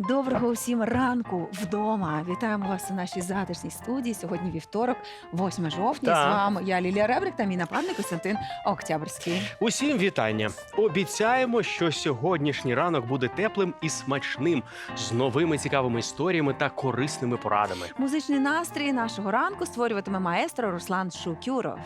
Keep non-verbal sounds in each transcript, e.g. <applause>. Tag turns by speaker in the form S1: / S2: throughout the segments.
S1: Доброго усім ранку вдома. Вітаємо вас у нашій затишній студії. Сьогодні вівторок, 8 жовтня.
S2: Так.
S1: З вами я Лілія Ребрик та мій напарник Костянтин Октябрьський.
S2: Усім вітання! Обіцяємо, що сьогоднішній ранок буде теплим і смачним, з новими цікавими історіями та корисними порадами.
S1: Музичний настрій нашого ранку створюватиме маестро Руслан Шукюров.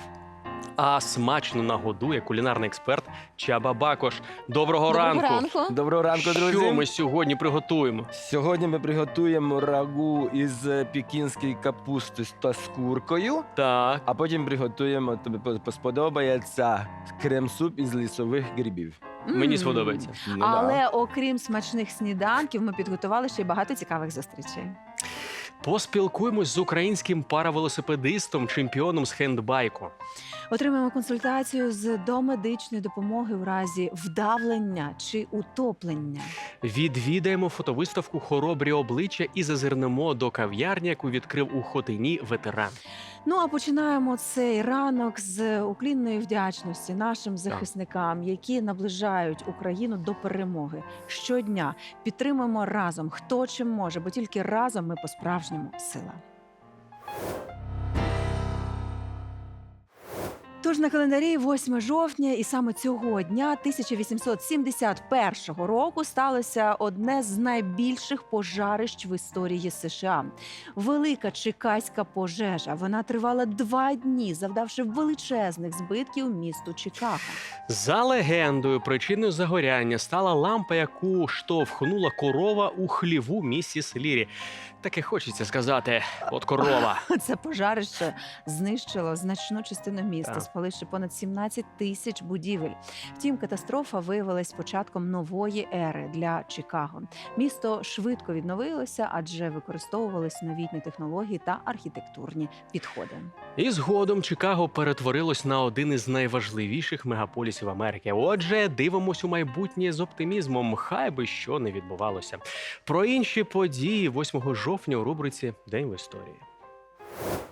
S2: А смачно нагодує кулінарний експерт Чаба Бакош. Доброго,
S1: Доброго
S2: ранку!
S1: ранку.
S3: Доброго ранку, друзі.
S2: Що ми сьогодні приготуємо?
S3: Сьогодні ми приготуємо рагу із е, пекінської капусти та з куркою,
S2: Так,
S3: а потім приготуємо, тобі по- сподобається крем-суп із лісових грибів.
S2: мені сподобається.
S3: Ну, да.
S1: Але окрім смачних сніданків, ми підготували ще й багато цікавих зустрічей.
S2: Поспілкуємось з українським паравелосипедистом, чемпіоном з хендбайку.
S1: Отримаємо консультацію з домедичної допомоги у разі вдавлення чи утоплення.
S2: Відвідаємо фотовиставку Хоробрі обличчя і зазирнемо до кав'ярні, яку відкрив у Хотині ветеран.
S1: Ну а починаємо цей ранок з уклінної вдячності нашим захисникам, які наближають Україну до перемоги. Щодня підтримуємо разом, хто чим може, бо тільки разом ми по-справжньому сила. Тож на календарі 8 жовтня, і саме цього дня 1871 року сталося одне з найбільших пожарищ в історії США. Велика Чикаська пожежа. Вона тривала два дні, завдавши величезних збитків місту Чикаго.
S2: За легендою, причиною загоряння стала лампа, яку штовхнула корова у хліву місіс Лірі. Таке хочеться сказати, от корова. <laughs>
S1: Це пожарище знищило значну частину міста. Спаливши понад 17 тисяч будівель. Втім, катастрофа виявилась початком нової ери для Чикаго. Місто швидко відновилося, адже використовувались новітні технології та архітектурні підходи.
S2: І згодом Чикаго перетворилось на один із найважливіших мегаполісів Америки. Отже, дивимось у майбутнє з оптимізмом. Хай би що не відбувалося. Про інші події 8 жовтня у рубриці День в історії.
S4: –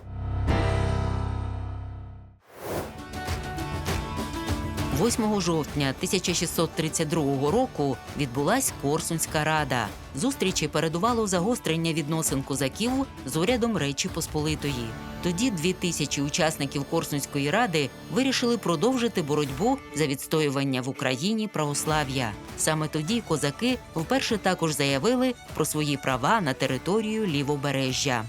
S4: 8 жовтня 1632 року відбулась Корсунська рада. Зустрічі передувало загострення відносин козаків з урядом Речі Посполитої. Тоді дві тисячі учасників Корсунської ради вирішили продовжити боротьбу за відстоювання в Україні православ'я. Саме тоді козаки вперше також заявили про свої права на територію лівобережжя.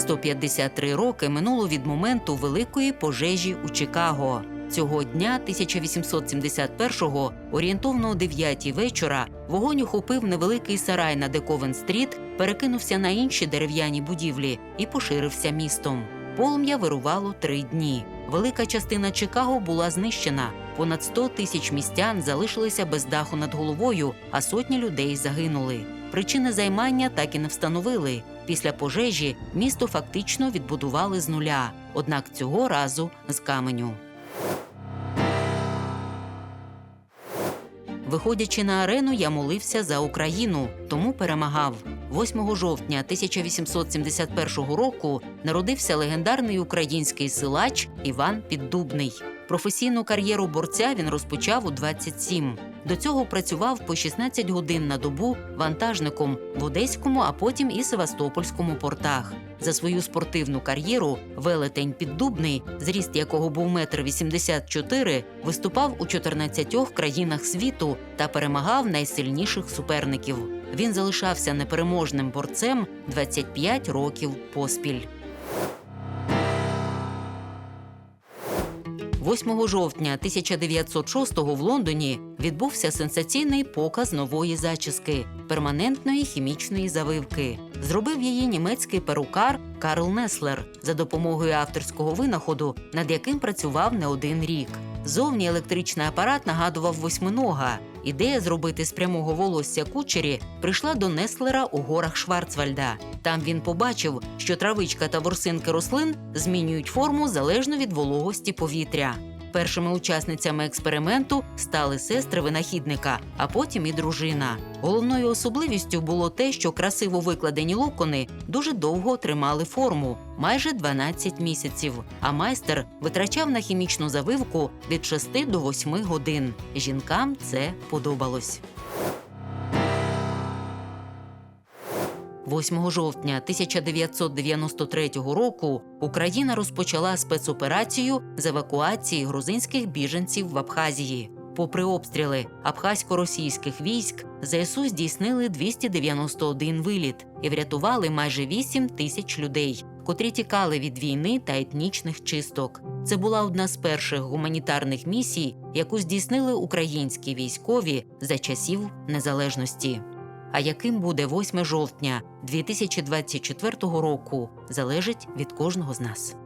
S4: 153 роки минуло від моменту великої пожежі у Чикаго. Цього дня, 1871-го, орієнтовно о 9 вечора, вогонь охопив невеликий сарай на Дековен-стріт, перекинувся на інші дерев'яні будівлі і поширився містом. Полум'я вирувало три дні. Велика частина Чикаго була знищена. Понад 100 тисяч містян залишилися без даху над головою, а сотні людей загинули. Причини займання так і не встановили. Після пожежі місто фактично відбудували з нуля, однак цього разу з каменю. Виходячи на арену, я молився за Україну, тому перемагав. 8 жовтня 1871 року народився легендарний український силач Іван Піддубний. Професійну кар'єру борця він розпочав у 27. До цього працював по 16 годин на добу вантажником в Одеському, а потім і Севастопольському портах. За свою спортивну кар'єру велетень Піддубний, зріст якого був метр 84, виступав у 14 країнах світу та перемагав найсильніших суперників. Він залишався непереможним борцем 25 років поспіль. 8 жовтня 1906-го в Лондоні відбувся сенсаційний показ нової зачіски перманентної хімічної завивки. Зробив її німецький перукар Карл Неслер за допомогою авторського винаходу, над яким працював не один рік. Зовні електричний апарат нагадував восьминога. Ідея зробити з прямого волосся кучері прийшла до Неслера у горах Шварцвальда. Там він побачив, що травичка та ворсинки рослин змінюють форму залежно від вологості повітря. Першими учасницями експерименту стали сестри винахідника, а потім і дружина. Головною особливістю було те, що красиво викладені локони дуже довго тримали форму майже 12 місяців. А майстер витрачав на хімічну завивку від 6 до 8 годин. Жінкам це подобалось. 8 жовтня 1993 року Україна розпочала спецоперацію з евакуації грузинських біженців в Абхазії. Попри обстріли абхазько-російських військ, ЗСУ здійснили 291 виліт і врятували майже 8 тисяч людей, котрі тікали від війни та етнічних чисток. Це була одна з перших гуманітарних місій, яку здійснили українські військові за часів незалежності. А яким буде 8 жовтня 2024 року, залежить від кожного з нас.